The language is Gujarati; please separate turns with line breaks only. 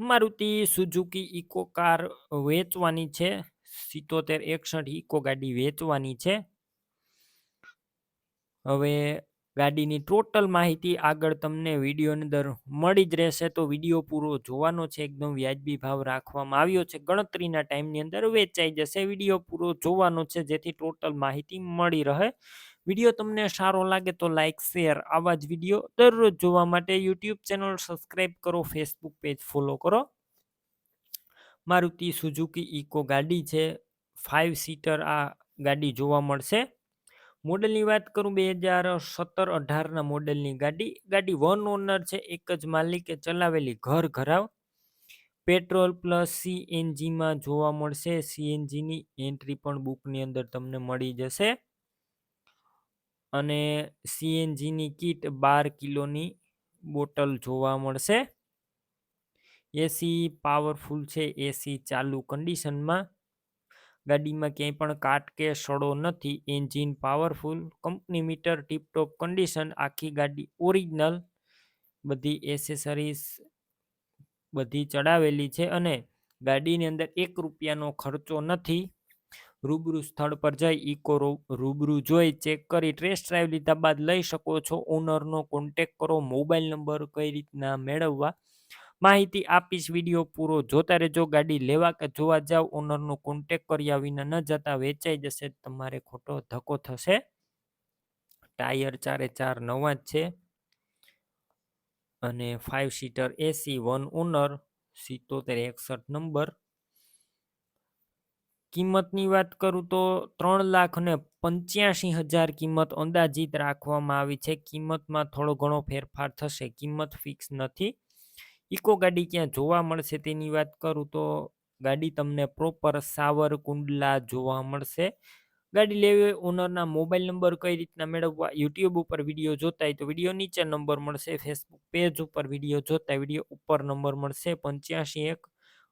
મારુતિ સુઝુકી ઇકો કાર વેચવાની છે. સિત્તોતેર એકસઠ ઇકો ગાડી વેચવાની છે. હવે ગાડીની ટોટલ માહિતી આગળ તમને વિડીયોની અંદર મળી જ રહેશે. તો વીડિયો પૂરો જોવાનો છે. એકદમ વ્યાજબી ભાવ રાખવામાં આવ્યો છે. ગણતરીના ટાઈમની અંદર વેચાઈ જશે. વીડિયો પૂરો જોવાનો છે. જેથી ટોટલ માહિતી મળી રહે. વીડિયો તમને સારો લાગે તો લાઇક શેર આવા જ વીડિયો દરરોજ જોવા માટે યુટ્યુબ ચેનલ સબસ્ક્રાઈબ કરો ફેસબુક પેજ ફોલો કરો. મારુતિ સુઝુકી ઇકો ગાડી છે ફાઇવ સીટર આ ગાડી જોવા મળશે. મોડલની વાત કરું, બે હજાર સત્તર અઢારના મોડલની ગાડી. ગાડી વન ઓનર છે, એક જ માલિકે ચલાવેલી ઘર ઘરાવ. પેટ્રોલ પ્લસ સીએનજીમાં જોવા મળશે. સીએનજીની એન્ટ્રી પણ બુકની અંદર તમને મળી જશે. અને સીએનજીની કીટ બાર કિલોની બોટલ જોવા મળશે. એસી પાવરફુલ છે, એસી ચાલુ કન્ડિશનમાં. ગાડીમાં ક્યાંય પણ કાટ કે સડો નથી, engine powerful, company meter, tiptop condition, આખી ગાડી ઓરિજિનલ. બધી એસેસરીઝ બધી ચડાવેલી છે અને ગાડીની અંદર એક રૂપિયાનો ખર્ચો નથી. રૂબરૂ સ્થળ પર જઈ ઇકો રૂબરૂ જોઈ ચેક કરી ટેસ્ટ ડ્રાઈવ લીધા બાદ લઈ શકો છો. ઓનરનો કોન્ટેક કરો મોબાઈલ નંબર કઈ રીતના મેળવવા. માહિતી આપીશ વીડિયો પૂરો જોતા રહેજો. ગાડી લેવા કે જોવા જાવ ઓનરનો કોન્ટેક કર્યા વિના ન જતા, વેચાઈ જશે, તમારે ખોટો ધક્કો થશે. ટાયર ચારે ચાર નવા જ છે. અને five seater AC one owner સિત્તોતેર, એકસઠ નંબર કિંમતની વાત કરું તો ત્રણ લાખ ને પંચ્યાસી હજાર કિંમત અંદાજિત રાખવામાં આવી છે. કિંમતમાં થોડો ઘણો ફેરફાર થશે. કિંમત ફિક્સ નથી. ઇકો ગાડી ક્યાં જોવા મળશે તેની વાત કરું તો ગાડી તમને પ્રોપર સાવર કુંડલા જોવા મળશે. ગાડી લેવી ઓનરના મોબાઈલ નંબર કઈ રીતના મેળવવા યુટ્યુબ ઉપર વીડિયો જોતા હોય તો વીડિયો નીચે નંબર મળશે. ફેસબુક પેજ ઉપર વીડિયો જોતા વીડિયો ઉપર નંબર મળશે. પંચ્યાસી એક